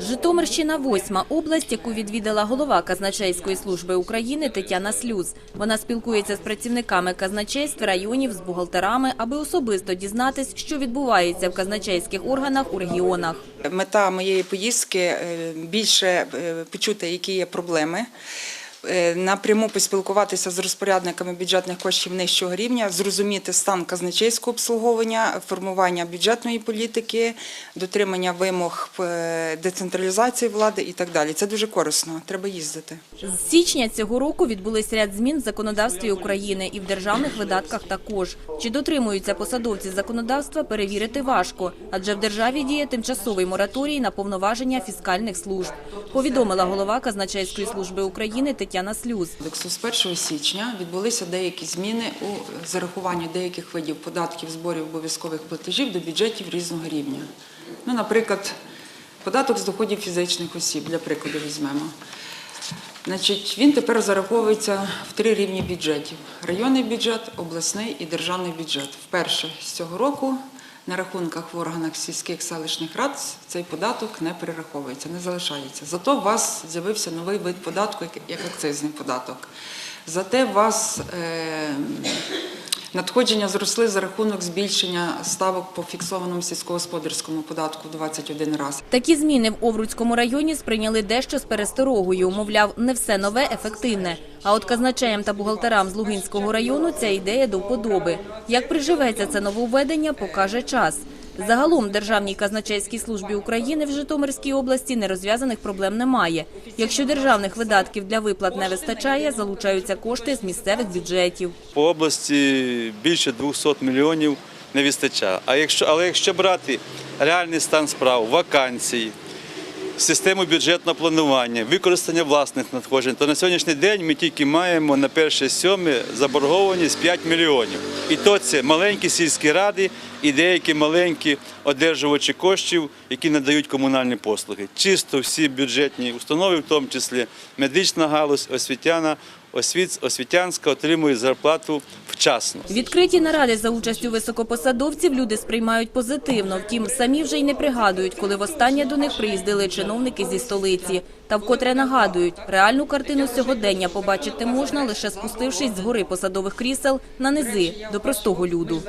Житомирщина – восьма область, яку відвідала голова Казначейської служби України Тетяна Слюз. Вона спілкується з працівниками казначейств районів, з бухгалтерами, аби особисто дізнатись, що відбувається в казначейських органах у регіонах. Мета моєї поїздки е, більше е, почути, які є проблеми. Е, Напряму поспілкуватися з розпорядниками бюджетних коштів нижчого рівня, зрозуміти стан казначейського обслуговування, формування бюджетної політики, дотримання вимог е, децентралізації влади і так далі. Це дуже корисно. Треба їздити. З січня цього року відбулись ряд змін в законодавстві України і в державних видатках також. Чи дотримуються посадовці законодавства, перевірити важко, адже в державі діє тимчасовий мораторій на повноваження фіскальних служб, повідомила голова Казначейської служби України Тетяна Слюз. З 1 січня відбулися деякі зміни у зарахуванні деяких видів податків, зборів обов'язкових платежів до бюджетів різного рівня. Ну, наприклад, податок з доходів фізичних осіб, для прикладу візьмемо. Значить, він тепер зараховується в три рівні бюджетів: районний бюджет, обласний і державний бюджет. Вперше з цього року на рахунках в органах сільських селищних рад цей податок не перераховується, не залишається. Зато у вас з'явився новий вид податку, як- акцизний податок. Зате у вас е, надходження зросли за рахунок збільшення ставок по фіксованому сільськогосподарському податку в 21 раз. Такі зміни в Овруцькому районі сприйняли дещо з пересторогою. Мовляв, не все нове ефективне. А от казначеям та бухгалтерам з Лугинського району ця ідея до вподоби. Як приживеться це нововведення, покаже час. Загалом Державній казначейській службі України в Житомирській області нерозв'язаних проблем немає. Якщо державних видатків для виплат не вистачає, залучаються кошти з місцевих бюджетів. По області більше 200 мільйонів не вистачає. Але якщо брати реальний стан справ, вакансій, систему бюджетного планування, використання власних надходжень, то на сьогоднішній день ми тільки маємо на перше сьоме заборгованість 5 мільйонів. І то це маленькі сільські ради і деякі маленькі одержувачі коштів, які надають комунальні послуги. Чисто всі бюджетні установи, в тому числі медична галузь, освітяна, освіт, освітянська отримують зарплату вчасно. Відкриті наради за участю високопосадовців люди сприймають позитивно. Втім, самі вже й не пригадують, коли востаннє до них приїздили чиновники зі столиці. Та вкотре нагадують, реальну картину сьогодення побачити можна лише спустившись з гори посадових крісел на низи до простого люду.